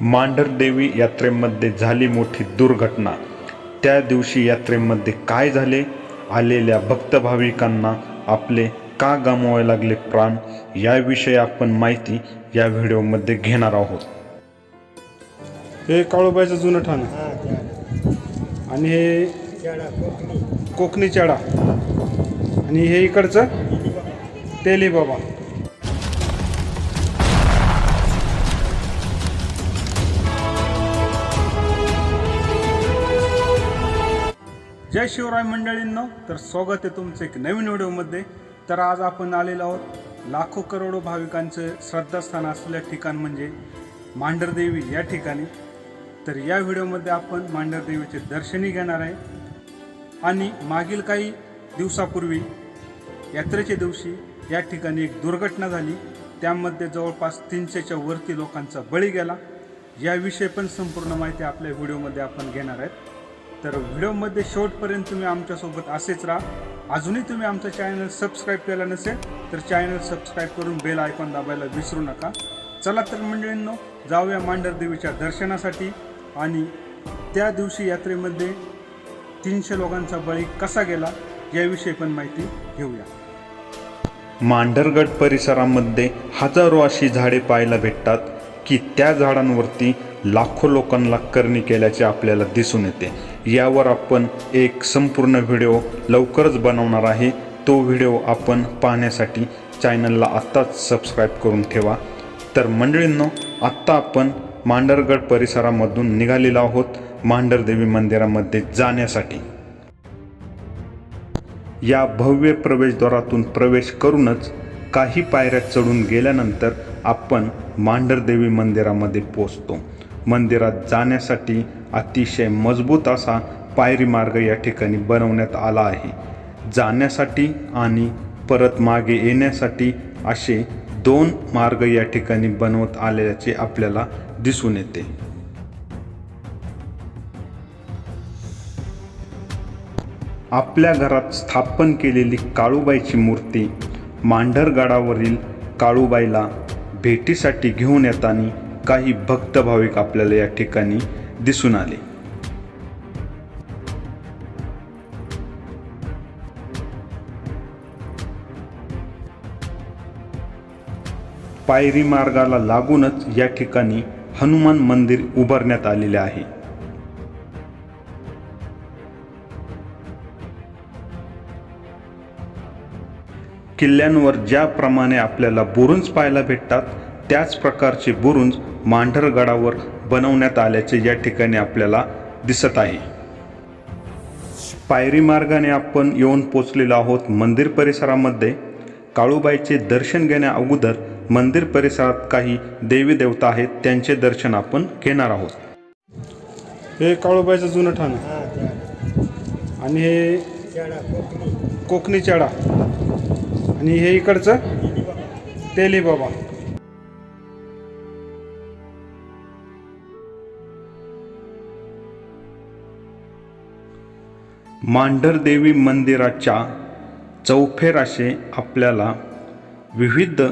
मांढरदेवी यात्रेमध्ये झाली मोठी दुर्घटना. त्या दिवशी यात्रेमध्ये काय झाले? आलेल्या भक्त भाविकांना आपले का गमवावे लागले प्राण? याविषयी आपण माहिती या व्हिडिओमध्ये घेणार आहोत. हे काळूबाईचं जुनं ठाणं. आणि हे कोकणी. चाडा. आणि हे इकडचं तेली बाबा जय शिवराय मंडळींनो तर स्वागत आहे तुमचं एक नवीन व्हिडिओमध्ये. तर आज आपण आलेलो आहोत लाखो करोडो भाविकांचं श्रद्धास्थान असलेलं ठिकाण म्हणजे मांढरदेवी या ठिकाणी. तर या व्हिडिओमध्ये आपण मांढरदेवीचे दर्शनही घेणार आहे. आणि मागील काही दिवसापूर्वी यात्रेच्या दिवशी या ठिकाणी एक दुर्घटना झाली. त्यामध्ये जवळपास तीनशेच्या वरती लोकांचा बळी गेला. याविषयी पण संपूर्ण माहिती आपल्या व्हिडिओमध्ये आपण घेणार आहेत. तर व्हिडिओमध्ये शेवटपर्यंत तुम्ही आमच्यासोबत असेच राहा. अजूनही तुम्ही आमचं चॅनल सबस्क्राईब केलं नसेल तर चॅनल सबस्क्राईब करून बेल आयकॉन दाबायला विसरू नका. चला तर मंडळींनो जाऊया मांढरदेवीच्या दर्शनासाठी आणि त्या दिवशी यात्रेमध्ये तीनशे लोकांचा बळी कसा गेला याविषयी पण माहिती घेऊया. मांढरगड परिसरामध्ये हजारो अशी झाडे पाहायला भेटतात की त्या झाडांवरती लाखो लोकांना करणी केल्याचे आपल्याला दिसून येते. यावर आपण एक संपूर्ण व्हिडिओ लवकरच बनवणार आहे. तो व्हिडिओ आपण पाहण्यासाठी चॅनलला आत्ताच सबस्क्राईब करून ठेवा. तर मंडळींनो आत्ता आपण मांडरगड परिसरामधून निघालेलो आहोत मांडरदेवी मंदिरामध्ये जाण्यासाठी. या भव्य प्रवेशद्वारातून प्रवेश करूनच काही पायऱ्या चढून गेल्यानंतर आपण मांढरदेवी मंदिरामध्ये पोचतो मंदिरात जाण्यासाठी अतिशय मजबूत असा पायरी मार्ग या ठिकाणी बनवण्यात आला आहे. जाण्यासाठी आणि परत मागे येण्यासाठी असे दोन मार्ग या ठिकाणी बनवत आल्याचे आपल्याला दिसून येते. आपल्या घरात स्थापन केलेली काळूबाईची मूर्ती मांढरगडावरील काळूबाईला भेटीसाठी घेऊन येताना काही भक्त भाविक आपल्याला या ठिकाणी दिसून आले. पायरी मार्गाला लागूनच या ठिकाणी हनुमान मंदिर उभारण्यात आलेले आहे. किल्ल्यांवर ज्याप्रमाणे आपल्याला बुरुंज पाहायला भेटतात त्याच प्रकारचे बुरुंज मांढरगडावर बनवण्यात आल्याचे या ठिकाणी आपल्याला दिसत आहे. पायरी मार्गाने आपण येऊन पोचलेलो आहोत मंदिर परिसरामध्ये. काळूबाईचे दर्शन घेण्या अगोदर मंदिर परिसरात काही देवी देवता आहेत त्यांचे दर्शन आपण घेणार आहोत. हे काळूबाईचं जुनं ठाणं. आणि हे कोकणी. चाडा. आणि हे इकडचं तेली बाबा मांढरदेवी मंदिराच्या चौफेर आपल्याला विविध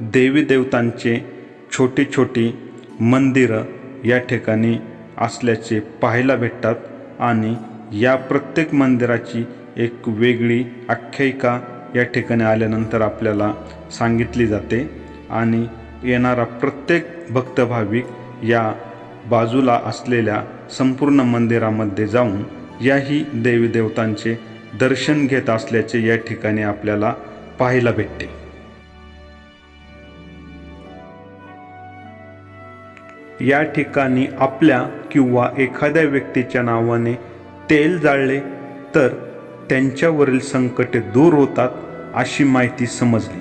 देवी देवतांचे छोटी छोटी मंदिरं या ठिकाणी असल्याचे पाहायला भेटतात आणि या प्रत्येक मंदिराची एक वेगळी आख्यायिका या ठिकाणी आल्यानंतर आपल्याला सांगितली जाते आणि येणारा प्रत्येक भक्तभाविक या बाजूला असलेल्या संपूर्ण मंदिरामध्ये जाऊन याही देवी देवतांचे दर्शन घेत असल्याचे या ठिकाणी आपल्याला पाहायला भेटते. या ठिकाणी आपल्या किंवा एखाद्या व्यक्तीच्या नावाने तेल जाळले तर त्यांच्यावरील संकटे दूर होतात अशी माहिती समजली.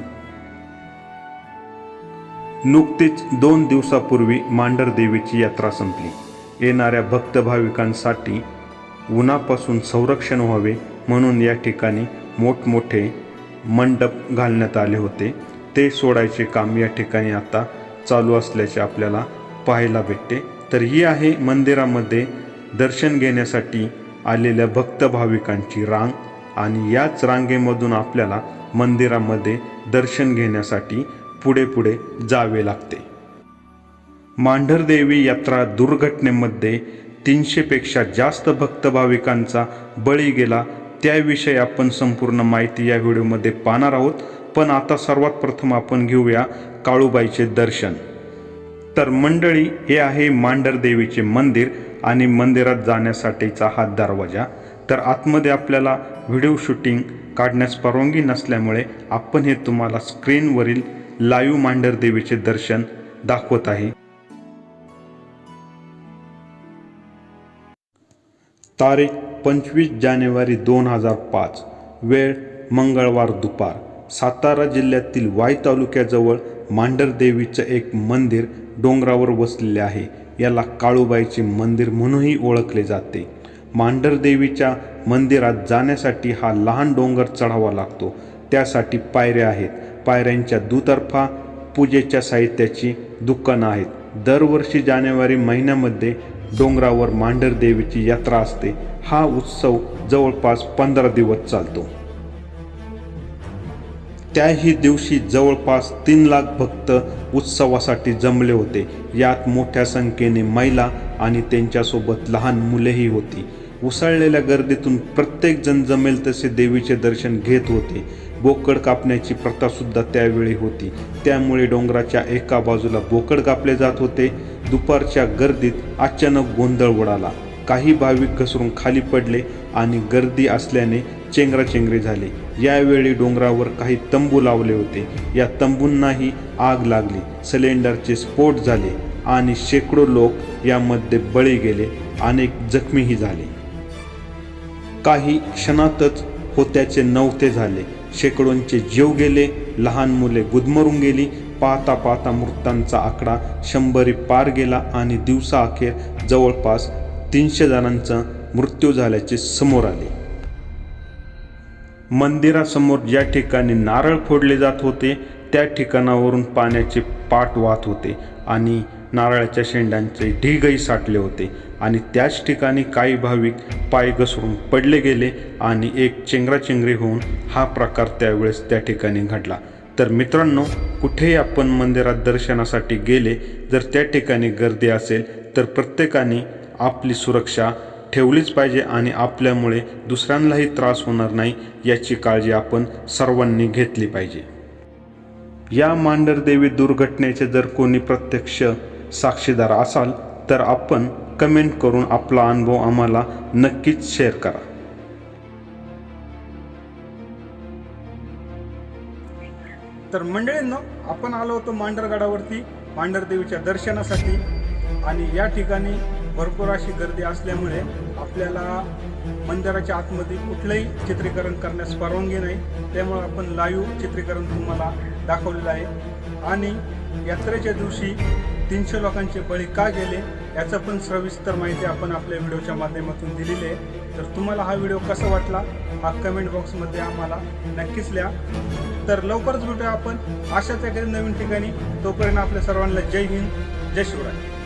नुकतीच दोन दिवसापूर्वी मांढरदेवीची यात्रा संपली. येणाऱ्या भक्त भाविकांसाठी उन्हापासून संरक्षण व्हावे म्हणून या ठिकाणी मोठमोठे मंडप घालण्यात आले होते. ते सोडायचे काम या ठिकाणी आता चालू असल्याचे आपल्याला पाहायला भेटते. तर ही आहे मंदिरामध्ये दर्शन घेण्यासाठी आलेल्या भक्त भाविकांची रांग आणि याच रांगेमधून आपल्याला मंदिरामध्ये दर्शन घेण्यासाठी पुढे पुढे जावे लागते. मांढरदेवी यात्रा दुर्घटनेमध्ये तीनशेपेक्षा जास्त भक्त भाविकांचा बळी गेला. त्याविषयी आपण संपूर्ण माहिती या व्हिडिओमध्ये पाहणार आहोत. पण आता सर्वात प्रथम आपण घेऊया काळूबाईचे दर्शन. तर मंडळी हे आहे मांढर देवीचे मंदिर आणि मंदिरात जाण्यासाठीचा हा दरवाजा. तर आतमध्ये आपल्याला व्हिडिओ शूटिंग काढण्यास परवानगी नसल्यामुळे आपण हे तुम्हाला स्क्रीनवरील लाईव्ह मांढर देवीचे दर्शन दाखवत आहे. तारीख पंचवीस जानेवारी दोन हजार पाच. वेळ मंगळवार दुपार. सातारा जिल्ह्यातील वाई तालुक्याजवळ मांढरदेवीचं एक मंदिर डोंगरावर वसलेले आहे. याला काळूबाईचे मंदिर म्हणूनही ओळखले जाते. मांढरदेवीच्या मंदिरात जाण्यासाठी हा लहान डोंगर चढावा लागतो. त्यासाठी पायऱ्या आहेत. पायऱ्यांच्या दुतर्फा पूजेच्या साहित्याची दुकानं आहेत. दरवर्षी जानेवारी महिन्यामध्ये डोंगरावर मांढर देवीची यात्रा असते. हा उत्सव जवळपास पंधरा दिवस चालतो. त्याही दिवशी जवळपास तीन लाख भक्त उत्सवासाठी जमले होते. यात मोठ्या संख्येने महिला आणि त्यांच्यासोबत लहान मुलेही होती. उसळलेल्या गर्दीतून प्रत्येक जण जमेल तसे देवीचे दर्शन घेत होते. बोकड कापण्याची प्रथा सुद्धा त्यावेळी होती. त्यामुळे डोंगराच्या एका बाजूला बोकड कापले जात होते. दुपारच्या गर्दीत अचानक गोंधळ उडाला. काही भाविक घसरून खाली पडले आणि गर्दी असल्याने चेंगराचेंगरी झाली. यावेळी डोंगरावर काही तंबू लावले होते. या तंबूंनाही आग लागली. सिलेंडरचे स्फोट झाले आणि शेकडो लोक यामध्ये बळी गेले. अनेक जखमीही झाले. काही क्षणातच होत्याचे नव्हते झाले. शेकडोंचे जीव गेले लहान मुले गुदमरून गेली पाहता पाहता मृतांचा आकडा शंभरी पार गेला आणि दिवसाअखेर जवळपास तीनशे जणांचा मृत्यू झाल्याचे समोर आले. मंदिरासमोर ज्या ठिकाणी नारळ फोडले जात होते त्या ठिकाणावरून पाण्याचे पाट वाहत होते आणि नारळाच्या शेंड्यांचे ढीगही साठले होते आणि त्याच ठिकाणी काही भाविक पाय घसरून पडले गेले आणि एक चेंगराचेंगरी होऊन हा प्रकार त्यावेळेस त्या ठिकाणी घडला. तर मित्रांनो कुठेही आपण मंदिरात दर्शनासाठी गेले जर त्या ठिकाणी गर्दी असेल तर प्रत्येकाने आपली सुरक्षा ठेवलीच पाहिजे आणि आपल्यामुळे दुसऱ्यांनाही त्रास होणार नाही याची काळजी आपण सर्वांनी घेतली पाहिजे. या मांडरदेवी दुर्घटनेचे जर कोणी प्रत्यक्ष साक्षीदार असाल तर आपण कमेंट करून आपला अनुभव आम्हाला नक्कीच शेअर करा. तर मंडळींना आपण आलो होतो मांढरगडावरती मांडरदेवीच्या दर्शनासाठी. आणि या ठिकाणी भरपूर अशी गर्दी असल्यामुळे आपल्याला मंदिराच्या आतमध्ये कुठलंही चित्रीकरण करण्यास परवानगी नाही. त्यामुळे आपण लाईव्ह चित्रीकरण तुम्हाला दाखवलेलं आहे. आणि यात्रेच्या दिवशी तीनशे लोकांचे बळी का गेले याचं पण सविस्तर माहिती आपण आपल्या व्हिडिओच्या माध्यमातून दिलेली आहे. तर तुम्हाला हा व्हिडिओ कसा वाटला हा कमेंट बॉक्समध्ये आम्हाला नक्कीच लिहा. तर लवकरच भेटूया आपण. अशाच एखाद्या नवीन ठिकाणी. तोपर्यंत आपल्या सर्वांना जय हिंद जय शिवराय.